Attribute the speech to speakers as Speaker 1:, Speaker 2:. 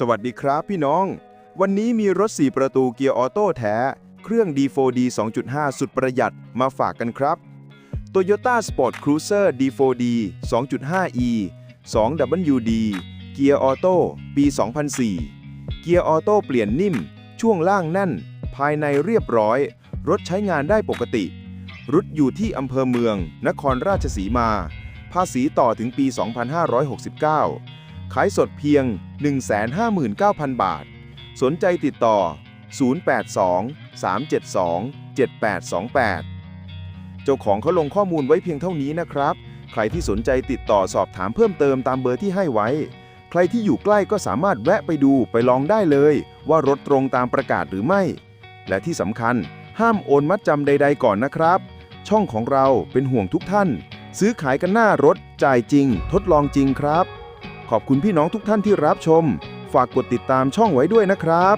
Speaker 1: สวัสดีครับพี่น้อง วันนี้มีรถ 4 ประตูเกียร์ออโต้แท้ เครื่อง D4D 2.5 สุดประหยัดมาฝากกันครับ Toyota Sport Cruiser D4D 2.5e 2WD เกียร์ออโต้ปี 2004 เกียร์ออโต้เปลี่ยนนิ่ม ช่วงล่างแน่น ภายในเรียบร้อย รถใช้งานได้ปกติ รุดอยู่ที่อำเภอเมือง นครราชสีมา ภาษีต่อถึงปี 2569 ขายสดเพียง 159,000 บาท สนใจติดต่อ 082 372 7828 เจ้าของเขาลงข้อมูลไว้เพียงเท่านี้นะครับ ใครที่สนใจติดต่อสอบถามเพิ่มเติมตามเบอร์ที่ให้ไว้ ใครที่อยู่ใกล้ก็สามารถแวะไปดูไปลองได้เลย ว่ารถตรงตามประกาศหรือไม่ และที่สำคัญห้ามโอนมัดจำใด ๆ ก่อนนะครับ ช่องของเราเป็นห่วงทุกท่าน ซื้อขายกันหน้ารถจ่ายจริง ทดลองจริงครับ ขอบคุณพี่น้องทุกท่านที่รับชม ฝากกดติดตามช่องไว้ด้วยนะครับ